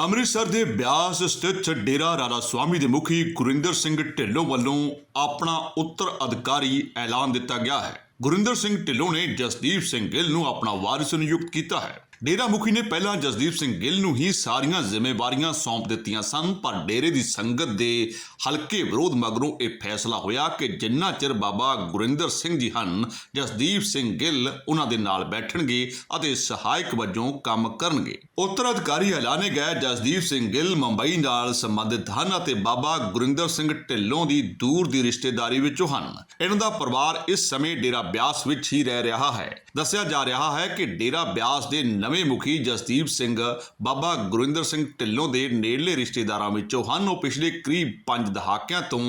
ਅੰਮ੍ਰਿਤਸਰ ਦੇ ਬਿਆਸ ਸਥਿਤ ਡੇਰਾ ਰਾਧਾ ਸਵਾਮੀ ਦੇ ਮੁਖੀ ਗੁਰਿੰਦਰ ਸਿੰਘ ਢਿੱਲੋਂ ਵੱਲੋਂ ਆਪਣਾ ਉੱਤਰ ਅਧਿਕਾਰੀ ਐਲਾਨ ਦਿੱਤਾ ਗਿਆ ਹੈ। ਗੁਰਿੰਦਰ ਸਿੰਘ ਢਿੱਲੋਂ ਨੇ ਜਸਦੀਪ ਸਿੰਘ ਗਿੱਲ ਨੂੰ ਆਪਣਾ ਵਾਰਿਸ ਨਿਯੁਕਤ ਕੀਤਾ ਹੈ। ਡੇਰਾ ਮੁਖੀ ਨੇ ਪਹਿਲਾਂ ਜਸਦੀਪ ਸਿੰਘ ਗਿੱਲ ਨੂੰ ਹੀ ਸਾਰੀਆਂ ਜ਼ਿੰਮੇਵਾਰੀਆਂ ਸੌਂਪ ਦਿੱਤੀਆਂ ਸਨ, ਪਰ ਡੇਰੇ ਦੀ ਸੰਗਤ ਦੇ ਹਲਕੇ ਵਿਰੋਧ ਮਗਰੋਂ ਇਹ ਫੈਸਲਾ ਹੋਇਆ ਕਿ ਜਿੰਨਾ ਚਿਰ ਬਾਬਾ ਗੁਰਿੰਦਰ ਸਿੰਘ ਜੀ ਹਨ, ਜਸਦੀਪ ਸਿੰਘ ਗਿੱਲ ਉਹਨਾਂ ਦੇ ਨਾਲ ਬੈਠਣਗੇ ਅਤੇ ਸਹਾਇਕ ਵਜੋਂ ਕੰਮ ਕਰਨਗੇ। ਉੱਤਰਾਧਿਕਾਰੀ ਐਲਾਨੇ ਗਏ, ਜਸਦੀਪ ਸਿੰਘ ਗਿੱਲ ਮੁੰਬਈ ਨਾਲ ਸੰਬੰਧਿਤ ਹਨ ਅਤੇ ਬਾਬਾ ਗੁਰਿੰਦਰ ਸਿੰਘ ਢਿੱਲੋਂ ਦੀ ਦੂਰ ਦੀ ਰਿਸ਼ਤੇਦਾਰੀ ਵਿੱਚੋਂ ਹਨ। ਇਹਨਾਂ ਦਾ ਪਰਿਵਾਰ ਇਸ ਸਮੇਂ ਡੇਰਾ ਬਿਆਸ ਵਿੱਚ ਹੀ ਰਹਿ ਰਿਹਾ ਹੈ। ਦੱਸਿਆ ਜਾ ਰਿਹਾ ਹੈ ਕਿ ਡੇਰਾ ਬਿਆਸ ਦੇ ਨਵੇਂ ਮੁਖੀ ਜਸਦੀਪ ਸਿੰਘ, ਬਾਬਾ ਗੁਰਿੰਦਰ ਸਿੰਘ ਢਿੱਲੋਂ ਦੇ ਨੇੜਲੇ ਰਿਸ਼ਤੇਦਾਰਾਂ ਵਿੱਚੋਂ ਹਨ। ਉਹ ਪਿਛਲੇ ਕਰੀਬ 5 ਦਹਾਕਿਆਂ ਤੋਂ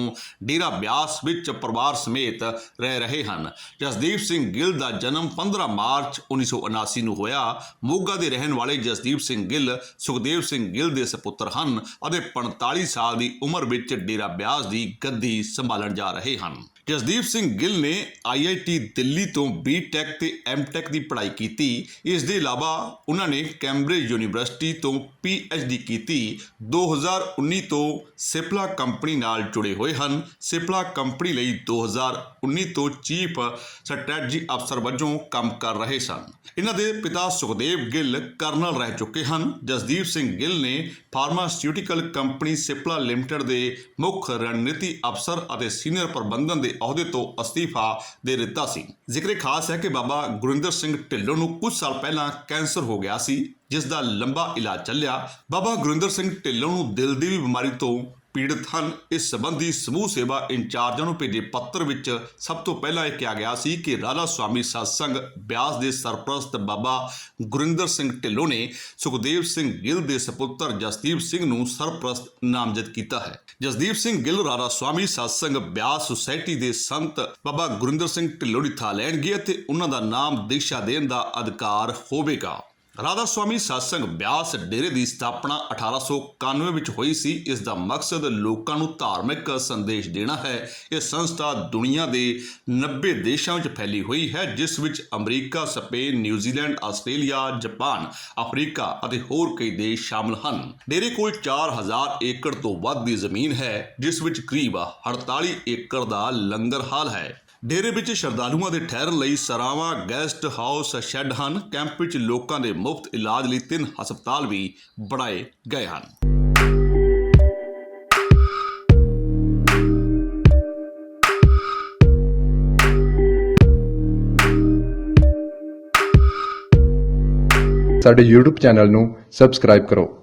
ਡੇਰਾ ਬਿਆਸ ਵਿੱਚ ਪਰਿਵਾਰ ਸਮੇਤ ਰਹਿ ਰਹੇ ਹਨ। ਜਸਦੀਪ ਸਿੰਘ ਗਿੱਲ ਦਾ ਜਨਮ 15 ਮਾਰਚ 1979 ਨੂੰ ਹੋਇਆ। ਮੋਗਾ ਦੇ ਰਹਿਣ ਵਾਲੇ ਜਸਦੀਪ ਸਿੰਘ ਗਿੱਲ, ਸੁਖਦੇਵ ਸਿੰਘ ਗਿੱਲ ਦੇ ਸੁਪੁੱਤਰ ਹਨ ਅਤੇ 45 ਸਾਲ ਦੀ ਉਮਰ ਵਿੱਚ ਡੇਰਾ ਬਿਆਸ ਦੀ ਗੱਦੀ ਸੰਭਾਲਣ ਜਾ ਰਹੇ ਹਨ। ਜਸਦੀਪ ਸਿੰਘ ਗਿੱਲ ਨੇ ਆਈਆਈਟੀ ਦਿੱਲੀ ਤੋਂ ਬੀਟੈਕ ਤੇ ਐਮਟੈਕ ਦੀ ਪੜ੍ਹਾਈ ਕੀਤੀ। ਇਸ ਦੇ ਇਲਾਵਾ ਉਹਨਾਂ ਨੇ ਕੈਂਬਰਿਜ ਯੂਨੀਵਰਸਿਟੀ ਤੋਂ ਪੀਐਚਡੀ ਕੀਤੀ। 2019 ਤੋਂ ਸਿਪਲਾ ਕੰਪਨੀ ਨਾਲ ਜੁੜੇ ਹੋਏ ਹਨ। ਸਿਪਲਾ ਕੰਪਨੀ ਲਈ 2019 ਤੋਂ ਚੀਫ ਸਟ੍ਰੈਟਜੀ ਅਫਸਰ ਵਜੋਂ ਕੰਮ ਕਰ ਰਹੇ ਸਨ। ਇਹਨਾਂ ਦੇ ਪਿਤਾ ਸੁਖਦੇਵ ਗਿੱਲ ਕਰਨਲ ਰਹਿ ਚੁੱਕੇ ਹਨ। ਜਸਦੀਪ ਸਿੰਘ ਗਿੱਲ ਨੇ ਫਾਰਮਾਸਿਊਟੀਕਲ ਕੰਪਨੀ ਸਿਪਲਾ ਲਿਮਟਿਡ ਦੇ ਮੁੱਖ ਰਣਨੀਤੀ ਅਫਸਰ ਅਤੇ ਸੀਨੀਅਰ ਪ੍ਰਬੰਧਨ ਦੇ ਅਹੁਦੇ ਤੋਂ ਅਸਤੀਫਾ ਦੇ ਦਿੱਤਾ ਸੀ। ਜ਼ਿਕਰ ਖਾਸ ਹੈ ਕਿ ਬਾਬਾ ਗੁਰਿੰਦਰ ਸਿੰਘ ਢਿੱਲੋਂ ਨੂੰ ਕੁਝ ਸਾਲ ਪਹਿਲਾਂ ਕੈਂਸਰ ਹੋ ਗਿਆ ਸੀ, ਜਿਸ ਦਾ ਲੰਬਾ ਇਲਾਜ ਚੱਲਿਆ। ਬਾਬਾ ਗੁਰਿੰਦਰ ਸਿੰਘ ਢਿੱਲੋਂ ਨੂੰ ਦਿਲ ਦੀ ਵੀ ਬਿਮਾਰੀ ਤੋਂ ਪੀੜਤ ਹਨ। ਇਸ ਸੰਬੰਧੀ ਸਮੂਹ ਸੇਵਾ ਇੰਚਾਰਜਾਂ ਨੂੰ ਭੇਜੇ ਪੱਤਰ ਵਿੱਚ ਸਭ ਤੋਂ ਪਹਿਲਾਂ ਇਹ ਕਿਹਾ ਗਿਆ ਸੀ ਕਿ ਰਾਧਾ ਸੁਆਮੀ ਸਤਸੰਗ ਬਿਆਸ ਦੇ ਸਰਪ੍ਰਸਤ ਬਾਬਾ ਗੁਰਿੰਦਰ ਸਿੰਘ ਢਿੱਲੋਂ ਨੇ ਸੁਖਦੇਵ ਸਿੰਘ ਗਿੱਲ ਦੇ ਸੁਪੁੱਤਰ ਜਸਦੀਪ ਸਿੰਘ ਨੂੰ ਸਰਪ੍ਰਸਤ ਨਾਮਜ਼ਦ ਕੀਤਾ ਹੈ। ਜਸਦੀਪ ਸਿੰਘ ਗਿੱਲ ਰਾਧਾ ਸੁਆਮੀ ਸਤਸੰਗ ਬਿਆਸ ਸੁਸਾਇਟੀ ਦੇ ਸੰਤ ਬਾਬਾ ਗੁਰਿੰਦਰ ਸਿੰਘ ਢਿੱਲੋਂ ਦੀ ਥਾਂ ਲੈਣਗੇ ਅਤੇ ਉਹਨਾਂ ਦਾ ਨਾਮ ਦੀਕਸ਼ਾ ਦੇਣ ਦਾ ਅਧਿਕਾਰ ਹੋਵੇਗਾ। ਰਾਧਾ ਸੁਆਮੀ ਸਤਸੰਗ ਬਿਆਸ ਡੇਰੇ ਦੀ ਸਥਾਪਨਾ 1891 ਵਿੱਚ ਹੋਈ ਸੀ। ਇਸ ਦਾ ਮਕਸਦ ਲੋਕਾਂ ਨੂੰ ਧਾਰਮਿਕ ਸੰਦੇਸ਼ ਦੇਣਾ ਹੈ। ਇਹ ਸੰਸਥਾ ਦੁਨੀਆ ਦੇ 90 ਦੇਸ਼ਾਂ ਵਿੱਚ ਫੈਲੀ ਹੋਈ ਹੈ, ਜਿਸ ਵਿੱਚ America, Spain, New Zealand, Australia, Japan, Africa ਅਤੇ ਹੋਰ ਕਈ ਦੇਸ਼ ਸ਼ਾਮਲ ਹਨ। ਡੇਰੇ ਕੋਲ 4000 ਏਕੜ ਤੋਂ ਵੱਧ ਦੀ ਜ਼ਮੀਨ ਹੈ, ਜਿਸ ਵਿੱਚ ਕਰੀਬ 48 ਏਕੜ ਦਾ ਲੰਗਰ ਹਾਲ ਹੈ। ਡੇਰੇ ਵਿੱਚ ਸ਼ਰਧਾਲੂਆਂ ਦੇ ਠਹਿਰਨ ਲਈ ਸਰਾਵਾਂ, ਗੈਸਟ ਹਾਊਸ ਸ਼ੈੱਡ ਹਨ। ਕੈਂਪ ਵਿੱਚ ਲੋਕਾਂ ਦੇ ਮੁਫਤ ਇਲਾਜ ਲਈ ਤਿੰਨ ਹਸਪਤਾਲ ਵੀ ਬਣਾਏ ਗਏ ਹਨ। ਸਾਡੇ YouTube ਚੈਨਲ ਨੂੰ ਸਬਸਕ੍ਰਾਈਬ ਕਰੋ।